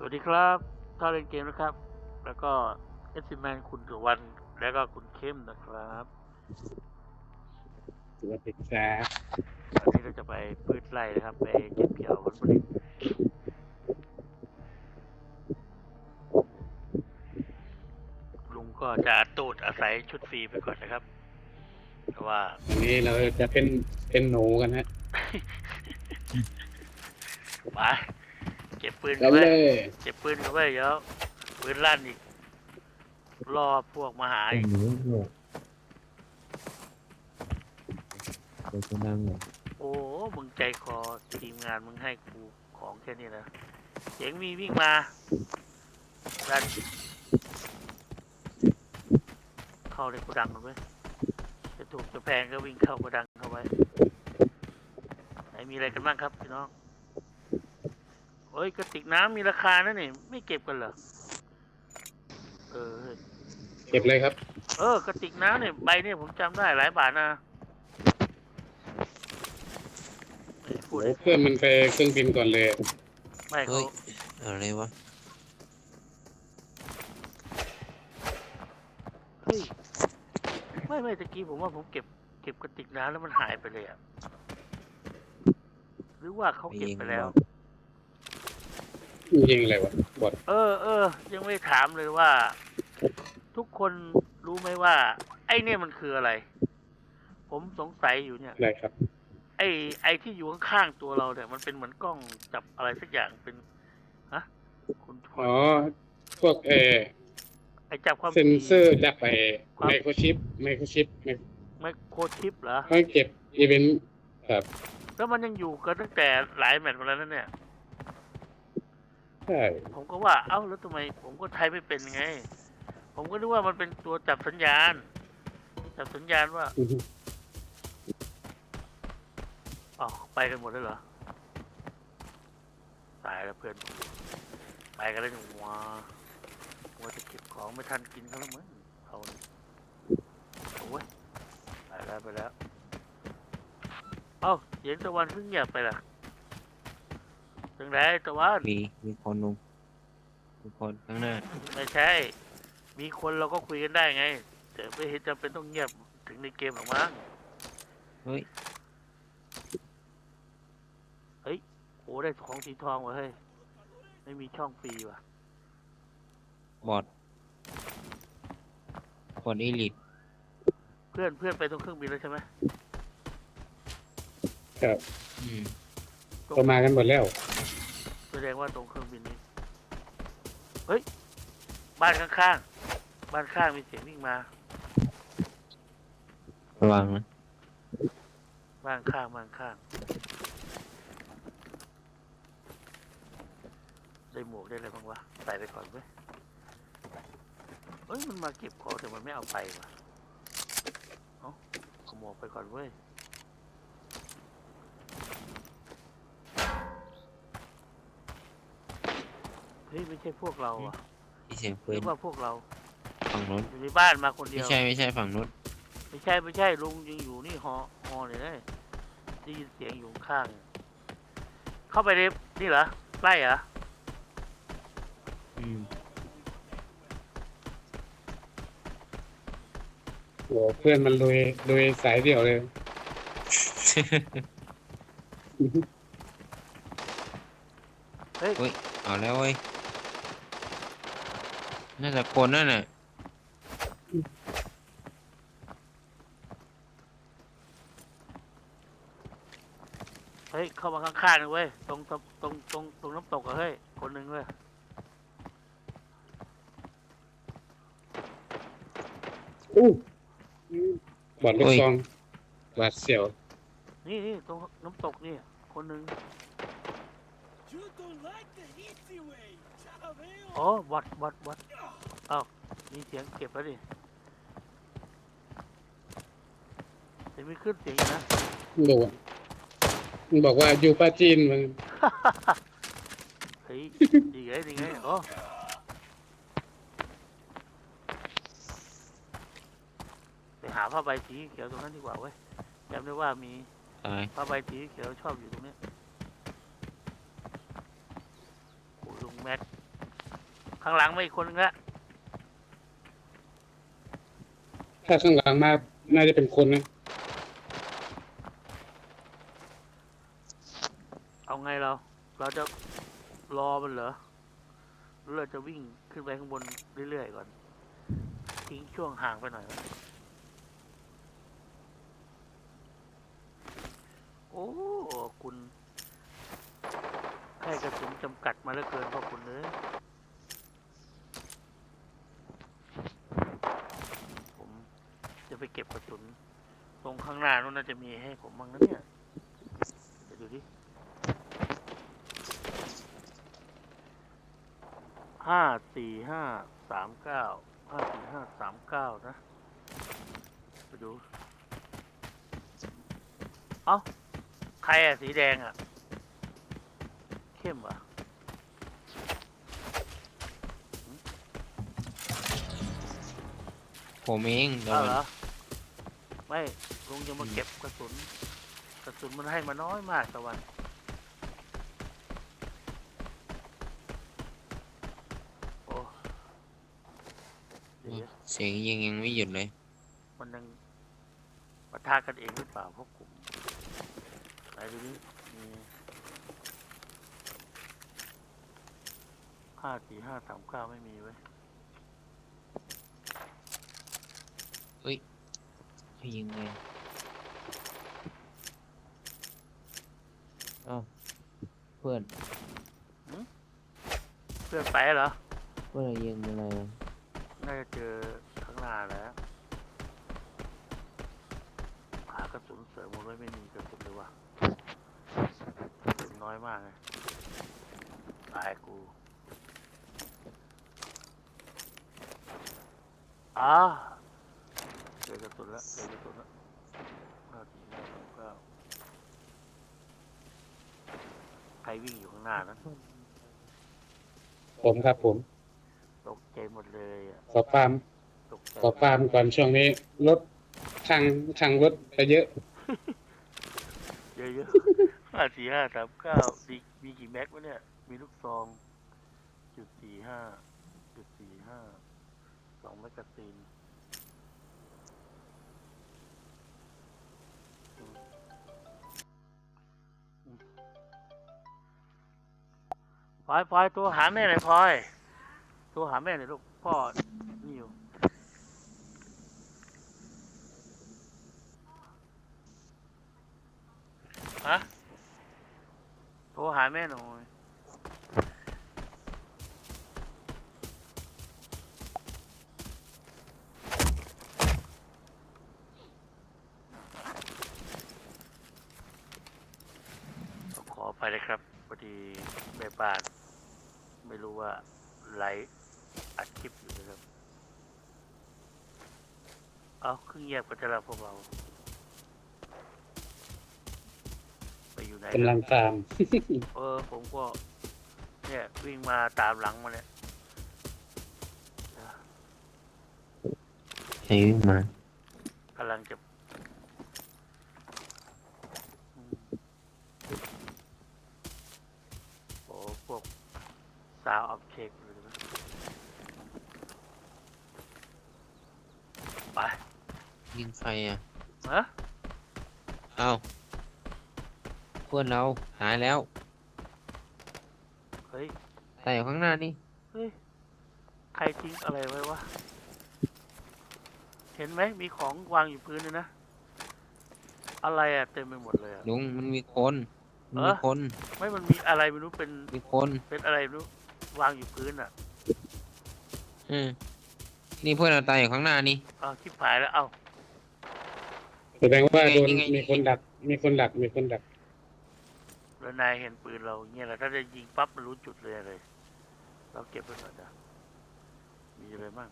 สวัสดีครับท่าเล่นเกมนะครับ แล้วก็เอสซิแมนคุณสุวรรณแล้วก็คุณเข้มนะครับสวัสดีครับวันนี้เราจะไปพืชไร่นะครับ ไปเก็บเกี่ยวผลผลิตลุงก็จะตูดอาศัยชุดฟรีไปก่อนนะครับเพราะว่าวันนี้เราจะเป็นเป็นหนูกันฮะ ไป เก็บปืนแล้กันวไว้เลยเก็บปืนกันไว้เดี๋ยวปืนลั่นอีกรอพวกมาหาอีกหนูเนี่ยเดี๋ยวจะนั่งเหรอโอ้มึงใจคอทีมงานมึงให้กูของแค่นี้นะเสียงมีวิ่งมาดันเข้าในโกดังกันไว้ยจะถูกจะแพงก็วิ่งเข้าโกดังเข้าไว้ไหนมีอะไรกันบ้างครับพี่น้องโอ้ยกระติกน้ำมีราคานะนี่ไม่เก็บกันเหรอเออเฮ้ยเก็บเลยครับ เออกระติกน้ำเนี่ยใบเนี่ยผมจำได้หลายบาทนะไม่พูดโอ้เพื่อนมันไปเครื่องบินก่อนเลย ไม่เขาเฮ้ย อะไรวะ เฮ้ยไม่ไม่ตะกี้ผมว่าผมเก็บ เก็บกระติกน้ำแล้วมันหายไปเลยอะหรือว่าเขาเก็บไปแล้วยิง อะไรวะบอดเออเออยังไม่ถามเลยว่า ทุกคนรู้ไหมว่า ไอ้เนี่ยมันคืออะไร ผมสงสัยอยู่เนี่ย อะไรครับ ไอ้ไอ้ที่อยู่ข้างๆตัวเราเนี่ยมันเป็นเหมือนกล้องจับอะไรสักอย่างเป็นฮะคุณพลอ๋อพวกเออไอ้จับความเซนเซอร์จับไปความไมโครชิปไมโครชิปไมโครชิปเหรอเขาเก็บอีเวนต์ครับแล้วมันยังอยู่กันตั้งแต่หลายแมตช์มาแล้วนั่นเนี่ย ใช่ผมก็ว่าเอ้าแล้วทำไมผมก็ไทยไม่เป็นไง ผมก็นึกว่ามันเป็นตัวจับสัญญาณ จับสัญญาณว่าอือฮึอ๋อไปกันหมดเลยเหรอตายแล้วเพื่อนผมไปกันแล้วนี่ว้าว่าจะเก็บของไม่ทันกินเขาแล้วมั้งเขาเนี่ยโอ้ยไปแล้วไปแล้วเอ้าเสียงตะวันเพิ่งเงียบไปล่ะ ถึงไหนตะวันมีมีคนลงมีคนข้างหน้าไม่ใช่ มีคนเราก็คุยกันได้ไง แต่ไม่เห็นจำเป็นต้องเงียบถึงในเกมหรอกมั้งเฮ้ยโอ้ได้ของสีทองว่ะเฮ้ยไม่มีช่องฟรีว่ะบอดบอดอีลิทเพื่อนเพื่อนไปตรงเครื่องบินแล้วใช่ไหมครับ อืม ก็มากันหมดแล้ว แสดงว่าตรงเครื่องบินนี้ เฮ้ย บ้านข้างๆ บ้านข้างมีเสียงวิ่งมา ระวังนะบ้านข้างบ้านข้าง ได้หมวกได้อะไรบ้างวะ ใส่ไปก่อนเว้ยเฮ้ย มันมาเก็บของแต่มันไม่เอาไปว่ะ เอาเอาหมวกไปก่อนเว้ย เฮ้ยไม่ใช่พวกเราอะที่เสียงปืหนรือว่าพวกเราฝั่งนู้นอยู่ในบ้านมาคนเดีไม่ยว ใช่ไม่ใช่ฝั่งนู้นไม่ใช่ไม่ใช่ลุงยังอยู่นี่ฮอฮอเลยนะได้ยินเสียงอยู่ข้างๆเข้าไปในนี่เหรอไล่เหรออืมโอ้เพื่อนมันลุยลุยสายเดี่ยวเลยเฮ้ยเฮ้ยเอาแล้วเว้ย น่าจะคนนั่นน่ะเฮ้ย เข้ามาข้างๆเลยเว้ย ตรงตรงตรงตรงตรงน้ำตกอะเฮ้ย คนหนึ่งเว้ย อู้บอดลูกโอ้ยซองหวาดเสียว นี่นี่ตรงน้ำตกนี่ คนหนึ่ง You don't like the easy way, Chaveo. อ๋อวัดวัดวัด อ้าวมีเสียงเก็บแล้วดิแต่มีขึ้นเสียงอีกนะมันบอกว่ามันบอกว่าอยู่ปาจีนมันเฮ้ยดีไงดีไงอ๋อไปหาผ้าใบสีเขียวตรงนั้นดีกว่าเว้ยจำได้ว่ามีตายผ้าใบสีเขียวชอบอยู่ตรงเนี้ยโอ้ลุงแม็กข้างหลังไม่อีกคนนึงละ ถ้าข้างหลังมา น่าจะเป็นคนนะ เอาไงเรา เราจะรอมันเหรอ หรือเราจะวิ่งขึ้นไปข้างบนเรื่อยๆก่อน ทิ้งช่วงห่างไปหน่อยโอ้ คุณให้กระสุนจำกัดมาเหลือเกินพ่อคุณเลยผมจะไปเก็บกระสุน ตรงข้างหน้านู้นน่าจะมีให้ผมบ้างนะเนี่ยเดี๋ยวดูดิห้าสี่ห้าสามเก้าห้าสี่ห้าสามเก้านะ ไปดู เอ้า ใครอะสีแดงอะเข้มเหรอะผมเองตออ้าวนเหรอ ไม่ลุงจะมาเก็บกระสุน กระสุนมันให้มาน้อยมากตะวันโอ้เดี๋ยวเสียงยิงยังไม่หยุดเลย มันยังปะทะกันเองหรือเปล่าพวกกลุ่มไหนดูดิมีห้าสี่ห้าสามเก้าไม่มีไว้ย ยิงไงเอ้าเพื่อนเพื่อนไปเหรอเพื่อนยิงอะไรอะน่าจะเจอข้างหน้าแล้วหากระสุนเสริมหมดเลยไม่มีกระสุนเลยว่ะกระสุนน้อยมากเลยตายกูอ้าวเจอกระสุนแล้วเจอกระสุนแล้วห้าสี่ห้าสามเก้าใครวิ่งอยู่ข้างหน้านั้นผมครับผมตกใจหมดเลยอะขอปาล์มตกใจขอปาล์มก่อนช่วงนี้รถทางทางรถไปเยอะ เยอะๆห้าสี่ห้าสามเก้ามีมีกี่แม็กวะเนี่ย มีลูกซองจุดสี่ห้าจุดสี่ห้าสองแมกกาซีน พลอยพลอยตัวหาแม่หน่อยพลอยตัวหาแม่หน่อยลูกพ่อนี่อยู่ฮะโทรหาแม่หน่อยขออภัยเลยครับพอดีแม่บ้าน ไม่รู้ว่าไลฟ์อัดคลิปอยู่นะครับ เอาเครื่องเงียบกันจะละพวกเรา ไปอยู่ไหนกำลังตาม เออ ผมก็ เนี่ย วิ่งมาตามหลังมาเนี่ยใครวิ่งมากำลังจะอืมโอ้พวกซาวอัพเช็คเลยนะไปยิงใครอะฮะเอ้าเพื่อนเราหายแล้วเฮ้ย แต่อยู่ข้างหน้านี่เฮ้ย ใครทิ้งอะไรไว้วะ เห็นไหมมีของวางอยู่พื้นเลยนะ อะไรอะเต็มไปหมดเลยอะลุงมันมีคนมันมีเออคนไม่มันมีอะไรไม่รู้เป็น มีคนเป็นอะไรไม่รู้ วางอยู่พื้นอะอืมนี่เพื่อนเราตายอยู่ข้างหน้านี่ เอาชิบหายแล้วเอาแสดงว่าโดนยังไง มีคนดัก มีคนดัก มีคนดัก แล้วนายเห็นปืนเราเงี้ยแหละถ้าจะยิงปั๊บมันรู้จุดเลยเลย เราเก็บไว้ก่อนนะมีอะไรบ้าง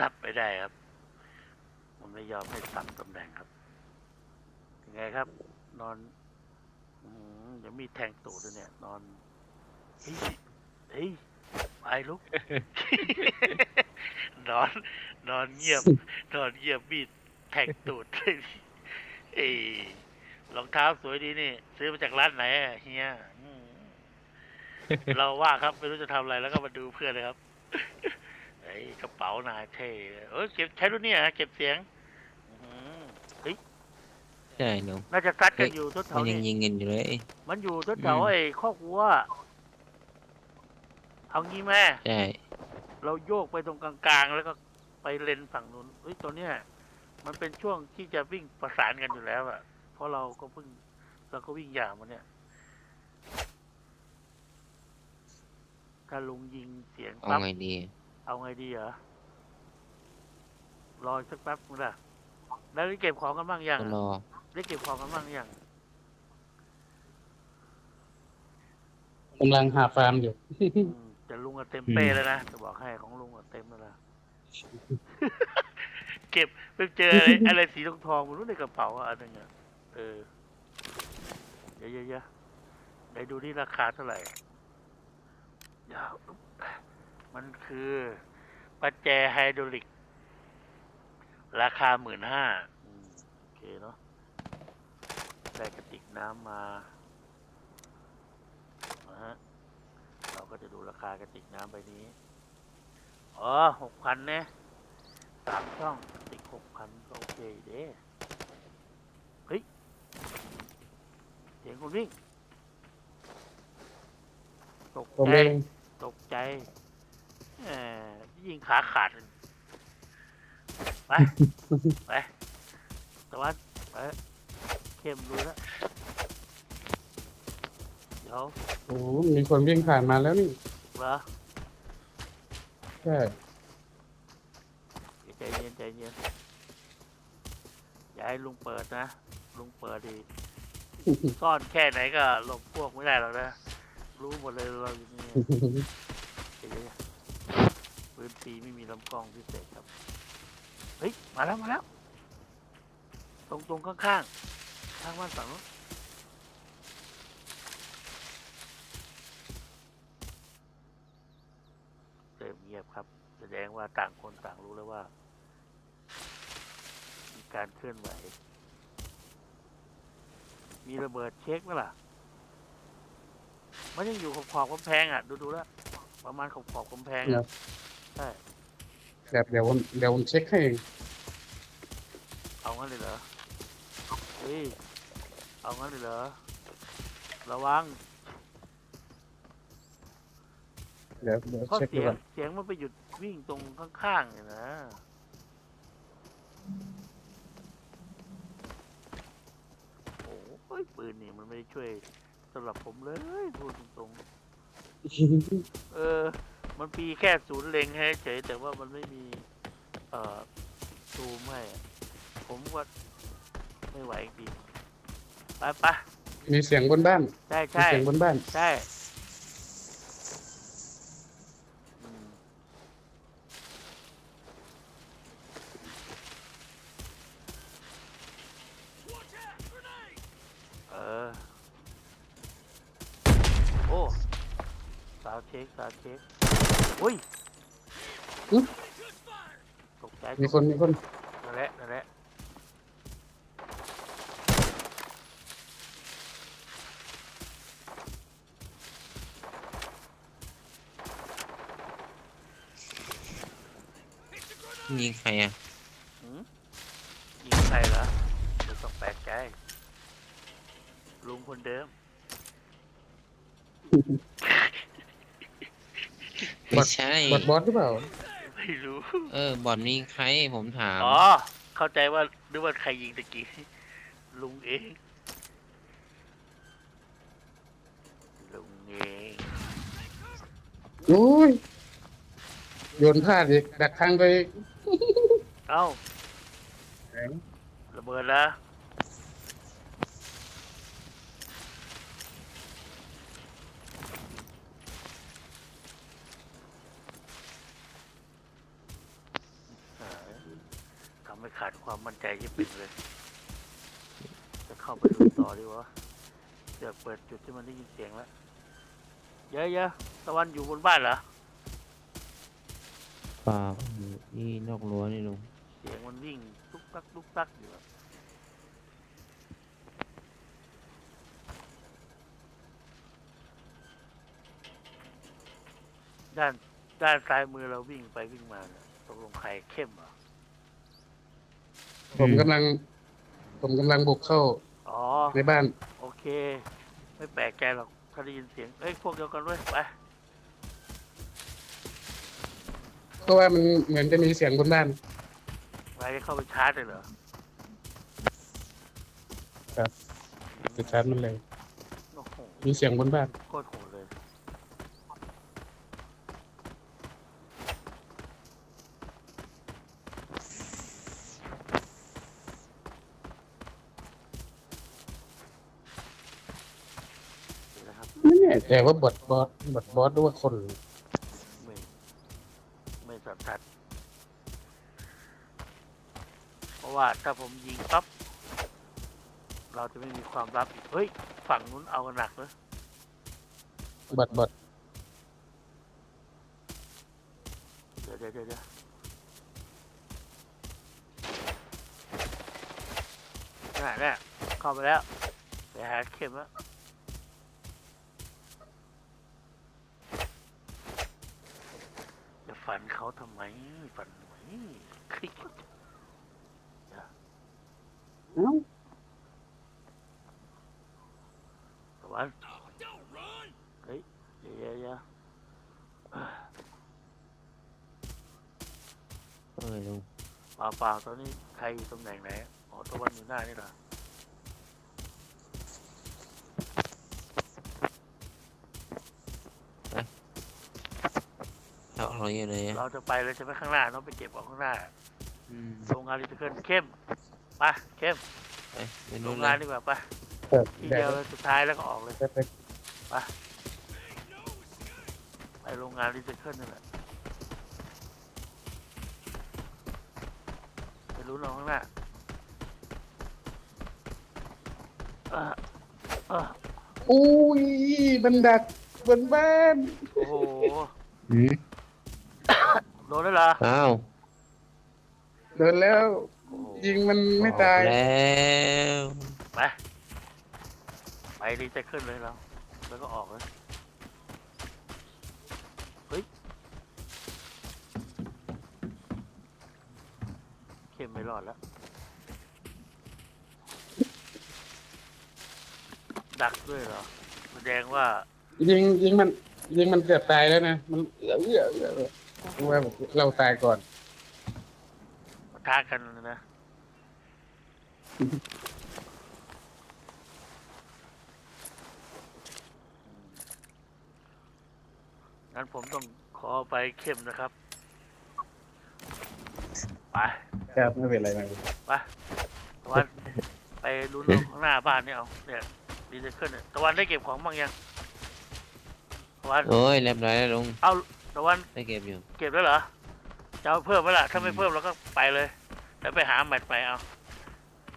สับไม่ได้ครับ มันไม่ยอมให้สับตำแหน่งครับยังไงครับ นอนอืมเดี๋ยวมีแทงตูดด้วยเนี่ย นอนเฮ้ยเฮ้ยไปลุก นอน นอนเงียบ นอนเงียบมีดแทงตูดเอ้รองเท้าสวยดีนี่ ซื้อมาจากร้านไหนเฮียเราว่าครับ ไม่รู้จะทำอะไรแล้วก็มาดูเพื่อนเลยครับ ไอ้กระเป๋านายเท่เออเก็บใช้รุ่นนี้ฮะเก็บเสียงอื้อหือใช่ลุงน่าจะซัดกันเฮ้ยอยู่แถมัวนๆยังนี้ยิงกันอยู่เลย มันอยู่แถอืวมๆไอ้ข้อกวัวเอางี้แม่ ใช่เราโยกไปตรงกลางๆ แล้วก็ไปเลนฝั่งนู้นเฮ้ยตัวเนี้ยมันเป็นช่วงที่จะวิ่งประสานกันอยู่แล้วอะเพราะเราก็เพิ่งเราก็วิ่งอย่างมันเนี่ยถ้าลุงยิงเสียงเอาปั๊บไงดี เอาไงดีเหรอรออีกสักแป๊บมึงล่ะแล้วได้เก็บของกันบ้างยังก็อะรอได้เก็บของกันบ้างยังกำลังหาฟาร์มอยู่ อืมแต่ลุงอะเต็มเป้แล้วนะจะบอกให้ของลุงอะเต็มแล้วนะ เก็บไปเจออะไรอะไรสีทองทองๆมันรู้ในกระเป๋าอะอันหนึงอะเออเยอะๆๆไหนดูนี่ราคาเท่าไหร่เดี๋ยว มันคือปัจแจไฮดรอลิก ราคาหมื่นห้าโอเคเนาะได้กระติกน้ำมานะฮะเราก็จะดูราคากระติกน้ำใบนี้ อ๋อหกพันเนี่ยสามช่องกระติกหกพันก็โอเคอยู่เด้เฮ้ยเสียงคนวิ่งตกผมใจเองตกใจ แหมยิงขาขาดไป ไปตะวันไปเข้มดูแล้ว เดี๋ยวโอ้โหมีคนวิ่งผ่านมาแล้วนี่เหรอใช่ใจเย็นใจเย็นอย่าให้ลุงเปิดนะ ลุงเปิดดี ซ่อนแค่ไหนก็หลบพวกไม่ได้หรอกนะ รู้หมดเลยเราอยู่นี่ ใจเย็น ปืนปีไม่มีลำกล้องพิเศษครับ เฮ้ย มาแล้ว มาแล้ว ตรงตรงๆข้างๆข้างบ้านฝั่งนู้นเริ่มเงียบครับ แสดงว่าต่างคนต่างรู้แล้วว่า มีการเคลื่อนไหว มีระเบิดเช็คไหมล่ะ มันยังอยู่ขอบขอบกำแพงอะ ดูดูๆแล้ว ประมาณขอบขอบกำแพงครับ ใช่แบบเดี๋ยวผมเดี๋ยวผมเช็คให้เองเอางั้นเลยเหรอเฮ้ยเอางั้นเลยเหรอ ระวังเดี๋ยวเดี๋ยวเพราะเช็คเสีดูยงก่อนเสียงมันไปหยุดวิ่งตรงข้างๆเนี่ยนะโอ้ยปืนนี่มันไม่ได้ช่วยสำหรับผมเลยพูดตรงๆ เออ มันมีแค่ศูนย์เล็งให้เฉยแต่ว่ามันไม่มี เอ่อซูมให้อะผมว่าไม่ไหวจริงไปไปมีเสียงบนบ้านใช่มีใช่เสียงบนบ้าน ใช่อืมเออ โอ้ สาวเช็ค สาวเช็คอุ้ย อุ๊ย ตกใจ มีคนมีคนนั่นแหละนั่นแหละยิงใครอะหืมยิงใครเหรอไม่ต้องแปลกใจลุงคนเดิม ไม่ใช่บอดบอสหรือเปล่า ไม่รู้ เออบอลนี่ใครผมถาม อ๋อ เข้าใจว่านึกว่าใครยิงตะกี้ ลุงเอง ลุงเองโอ้ยโยนพลาดอีกดักทางไปอีกเอ้า ระเบิดแล้ว ขาดความมั่นใจยิ่งเป็นเลย จะเข้าไปดูต่อดีวะเดี๋ยวเปิดจุดที่มันได้ยินเสียงแล้วเยอะๆตะวันอยู่บนบ้านเหรอ เปล่านี่นอกรั้วนี่ลุงเสียงมันวิ่งตุกตักตุกตักอยู่อะด้านด้านซ้ายมือเราวิ่งไปวิ่งมาเนี่ยตกลงใครเข้มเหรอ ผมกำลัง ผมกำลังบุกเข้าอ๋อ ในบ้าน โอเค ไม่แปลกใจหรอกถ้าได้ยินเสียง เอ้ย พวกเดียวกันเว้ยไป เพราะว่ามันเหมือนจะมีเสียงบนบ้าน ไปจะเข้าไปชาร์จเลยเหรอจะชาร์จมันเลย โอ้โหมีเสียงบนบ้าน โคตรโหดเลย เดี๋ยวนะครับ ไม่ แน่ใจว่าบอทบอสบอทบอสหรือว่าคน ไม่ไม่สันทัดเพราะว่าถ้าผมยิงปั๊บเราจะไม่มีความลับอีกเฮ้ย ฝั่งนู้นเอากันหนักเลยบอทบอทเดี๋ยวเดี๋ยวเดี๋ยวเดี๋ยวน่ะน่ะเข้าไปแล้วไปหาเข็มแล้วจะฝันเขา ทำไมฝันทำไมคลิกเอ้าตะวัน Oh, don't run! เฮ้ยเดี๋ยวเดี๋ยวเดี๋ยวเออลุงเปล่าเปล่าตอนนี้ใครอยู่ตำแหน่งไหนอ๋อตะวันอยู่หน้านี่เหรอ อาเราอยู่ไหนอะเราจะไปเลยใช่ไหมข้างหน้าต้องไปเก็บเอาข้างหน้าอืมโรงงานรีไซเคิลเข้มไปเข้มไปไปโรนู่นงเลงานยดีกว่าไปเปิดทีแดเดีดยวเลยสุดท้ายแล้วก็ออกเลยไปไปไปโรงงานรีไซเคิลนั่นแหละไปรู้น้องข้างหน้าเออเอออุ้ยบันดักบนบ้านโอ้โห อืม โดนแล้วเหรออ้าวโดนแล้วโอ้โหยิงมันไม่ตาย ออกแล้วไปไปรีไซเคิลเลยเราแล้วก็ออกเลยเฮ้ยเข้มไม่รอดแล้ว ดักด้วยเหรอแสดงว่ายิงยิงมัน ยิงมันเกือบตายแล้วนะมันเอื้อเอื้อเอื้อ เอื้อว่าเราตายก่อนปะทะกันนะ งั้นผมต้องขอไปเข้มนะครับ ไป ครับไม่เป็นไรนะไปตะวัน ไปลุ้นเอาข้างหน้าบ้านนี่เอา เนี่ยดีเซเคิลเนี่ยตะวันได้เก็บของบ้างยังตะวัน โอ้ยเรียบร้อยแล้วลุงเอา ตะวันได้เก็บอยู่ เก็บแล้วเหรอจะเอาเพิ่มไหมล่ะถ้าไม่เพิ่มเราก็ไปเลยแล้วไปหาแมทใหม่เอา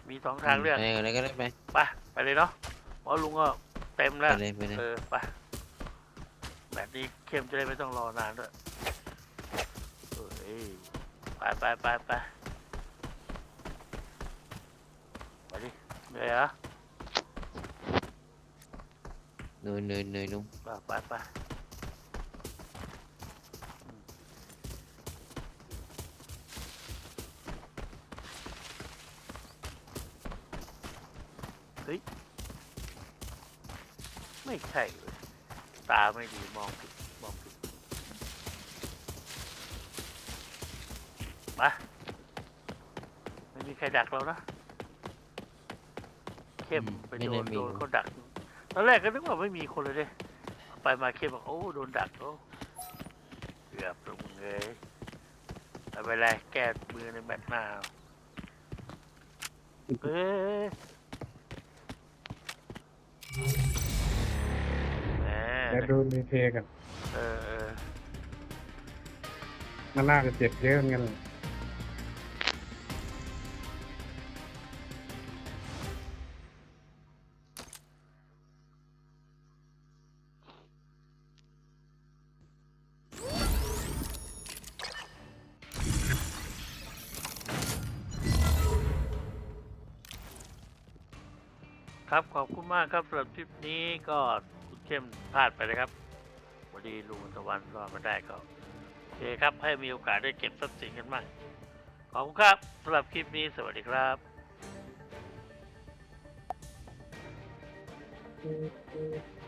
มีสองทางเลือกไปอะไรก็ได้ไปไปไปเลยเนาะเพราะลุงก็เต็มไปแล้วเลยไปเลยเออไปแบบนี้เข้มจะได้ไม่ต้องรอนานด้วยเอ้ยไปไปไปไปไปดิเหนื่อยเหรอเหนื่อยเหนื่อยเหนื่อยลุงไปไปไป ไม่ใช่เลยตาไม่ดีมองผิดมองผิดมาไม่มีใครดักเรานะเข้มไปโดนโดนเขาดักตอนแรกก็นึกว่าไม่มีคนเลยเด้ไปมาเข้มบอกโอ้โดนดักโอ้เกือบตรงเลยไม่เป็นไรแก้มือในแมตช์หน้าเอ ดี๋ดูดีเทลกันเออมันน่าจะเจ็บเยอะเงี้ยครับขอบคุณมากครับสำหรับคลิปนี้ก็ เข้มพลาดไปเลยครับวันดีลุงตะวันรอดมาได้ก็โอเคครับให้มีโอกาสได้เก็บทรัพย์สินกันบ้างขอบคุณครับสำหรับคลิปนี้สวัสดีครับ Thank you.